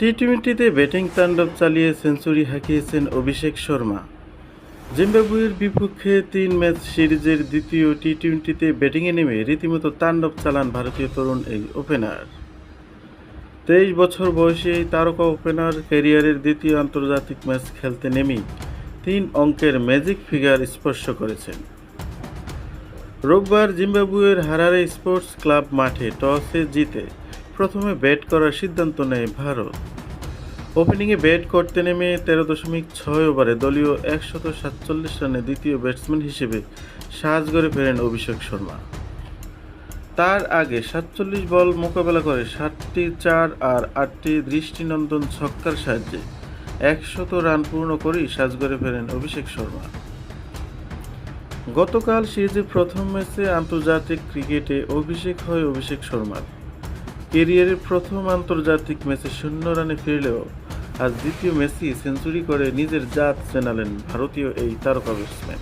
টি টোয়েন্টিতে ব্যাটিং তাণ্ডব চালিয়ে সেঞ্চুরি হাঁকিয়েছেন অভিষেক শর্মা। জিম্বাবুয়ের বিপক্ষে তিন ম্যাচ সিরিজের দ্বিতীয় টি টোয়েন্টিতে ব্যাটিংয়ে নেমে রীতিমতো তাণ্ডব চালান ভারতীয় তরুণ এই ওপেনার। তেইশ বছর বয়সী এই তারকা ওপেনার ক্যারিয়ারের দ্বিতীয় আন্তর্জাতিক ম্যাচ খেলতে নেমেই তিন অঙ্কের ম্যাজিক ফিগার স্পর্শ করেছেন। রোববার জিম্বাবুয়ের হারারে স্পোর্টস ক্লাব মাঠে টসে জিতে প্রথমে ব্যাট করার সিদ্ধান্ত নেয় ভারত। ওপেনিংয়ে ব্যাট করতে নেমে তেরো দশমিক ছয় ওভারে দলীয় একশত সাতচল্লিশ রানে দ্বিতীয় ব্যাটসম্যান হিসেবে সাজগড়ে ফেরেন অভিষেক শর্মা। তার আগে সাতচল্লিশ বল মোকাবেলা করে সাতটি চার আর আটটি দৃষ্টিনন্দন ছক্কার সাহায্যে একশত রান পূর্ণ করেই সাজগড়ে ফেরেন অভিষেক শর্মা। গতকাল সিরিজের প্রথম ম্যাচে আন্তর্জাতিক ক্রিকেটে অভিষেক হয় অভিষেক শর্মার। কেরিয়ারের প্রথম আন্তর্জাতিক ম্যাচে শূন্য রানে ফিরলেও আজ দ্বিতীয় ম্যাচই সেঞ্চুরি করে নিজের জাত চেনালেন ভারতীয় এই তারকা ব্যাটসম্যান।